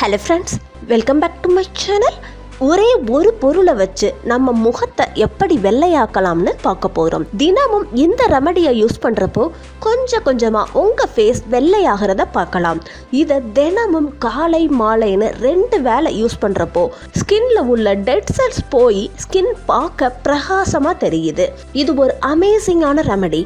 Hello friends welcome back to my channel ஒரே ஒரு பொருளை வச்சு நம்ம முகத்தை எப்படி வெள்ளையாக்கலாம்னு பார்க்க போகிறோம் தினமும் இந்த ரெமடியை யூஸ் பண்ணுறப்போ கொஞ்சம் கொஞ்சமாக உங்கள் ஃபேஸ் வெள்ளையாகிறத பார்க்கலாம். இதை தினமும் காலை மாலைன்னு ரெண்டு வேளை யூஸ் பண்ணுறப்போ ஸ்கின்ல உள்ள டெட் செல்ஸ் போய் ஸ்கின் பார்க்க பிரகாசமாக தெரியுது. இது ஒரு அமேசிங்கான ரெமடி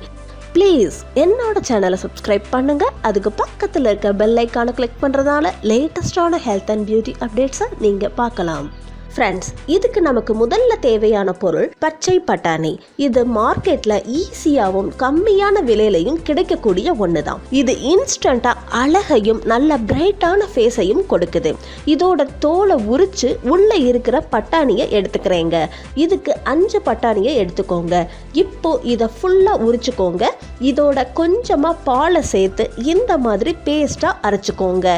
ப்ளீஸ் என்னோட சேனலை சப்ஸ்கிரைப் பண்ணுங்க. அதுக்கு பக்கத்தில் இருக்க பெல் ஐக்கானை கிளிக் பண்ணுறதால லேட்டஸ்டான ஹெல்த் அண்ட் பியூட்டி அப்டேட்ஸை நீங்கள் பார்க்கலாம். ஃப்ரெண்ட்ஸ் இதுக்கு நமக்கு முதல்ல தேவையான பொருள் பச்சை பட்டாணி. இது மார்க்கெட்டில் ஈஸியாகவும் கம்மியான விலையிலையும் கிடைக்கக்கூடிய ஒன்று தான் இது இன்ஸ்டண்ட்டாக அழகையும் நல்ல பிரைட்டான ஃபேஸையும் கொடுக்குது. இதோட தோலை உரிச்சு உள்ளே இருக்கிற பட்டாணியை எடுத்துக்கிறேங்க. இதுக்கு அஞ்சு பட்டாணியை எடுத்துக்கோங்க. இப்போ இதை ஃபுல்லாக உரிச்சுக்கோங்க. இதோட கொஞ்சமாக பாலை சேர்த்து இந்த மாதிரி பேஸ்ட்டாக அரைச்சிக்கோங்க.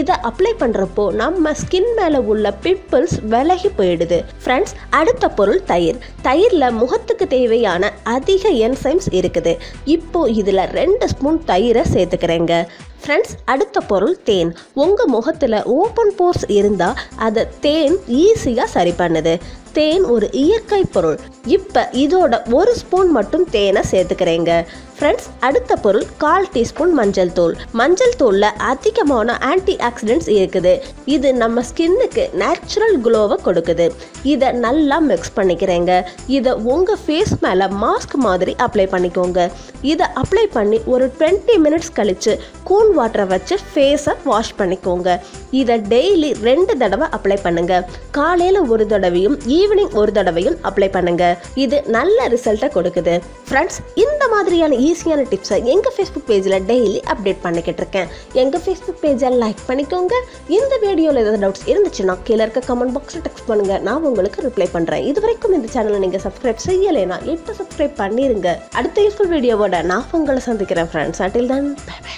இதை அப்ளை பண்ணுறப்போ நம்ம ஸ்கின் மேலே உள்ள பிம்பிள்ஸ் விலகி போயிடுது. ஃப்ரெண்ட்ஸ் அடுத்த பொருள் தயிர். தயிரில் முகத்துக்கு தேவையான அதிக என்சைம்ஸ் இருக்குது. இப்போ இதில் ரெண்டு ஸ்பூன் தயிரை சேர்த்துக்கிறேங்க. ஃப்ரெண்ட்ஸ் அடுத்த பொருள் தேன். உங்கள் முகத்தில் ஓப்பன் போர்ஸ் இருந்தால் அதை தேன் ஈஸியாக சரி பண்ணுது. தேன் ஒரு இயற்கை பொருள். இப்போ இதோட ஒரு ஸ்பூன் மட்டும் தேனை சேர்த்துக்கிறேங்க. ஃப்ரெண்ட்ஸ் அடுத்த பொருள் கால் டீஸ்பூன் மஞ்சள் தூள். மஞ்சள் தூளில் அதிகமான ஆன்டி ஆக்சிடென்ட்ஸ் இருக்குது. இது நம்ம ஸ்கின்னுக்கு நேச்சுரல் க்ளோவை கொடுக்குது. இதை நல்லா மிக்ஸ் பண்ணிக்கிறேங்க. இதை உங்கள் ஃபேஸ் மேலே மாஸ்க் மாதிரி அப்ளை பண்ணிக்கோங்க. இதை அப்ளை பண்ணி ஒரு டுவெண்ட்டி மினிட்ஸ் கழித்து கூன் கூல் வாட்டரை வச்சு ஃபேஸை வாஷ் பண்ணிக்கோங்க. இதை டெய்லி ரெண்டு தடவை அப்ளை பண்ணுங்க. காலையில் ஒரு தடவையும் ஈவினிங் ஒரு தடவையும் அப்ளை பண்ணுங்க. இது நல்ல ரிசல்ட்டை கொடுக்குது. ஃப்ரெண்ட்ஸ் இந்த மாதிரியான ஈஸியான டிப்ஸை எங்கள் ஃபேஸ்புக் பேஜில் டெய்லி அப்டேட் பண்ணிக்கிட்டு இருக்கேன். எங்கள் ஃபேஸ்புக் பேஜை லைக் பண்ணிக்கோங்க. இந்த வீடியோவில் ஏதாவது டவுட்ஸ் இருந்துச்சுன்னா கீழே இருக்க கமெண்ட் பாக்ஸில் டெக்ஸ்ட் பண்ணுங்க. நான் உங்களுக்கு ரிப்ளை பண்ணுறேன் இது வரைக்கும் இந்த சேனலை நீங்கள் சப்ஸ்கிரைப் செய்யலைன்னா இப்போ சப்ஸ்கிரைப் பண்ணிருங்க. அடுத்த யூஸ்ஃபுல் வீடியோவோட நான் உங்களை சந்திக்கிறேன் ஃப்ரெண்ட்ஸ் அட்டில் தான் பை பை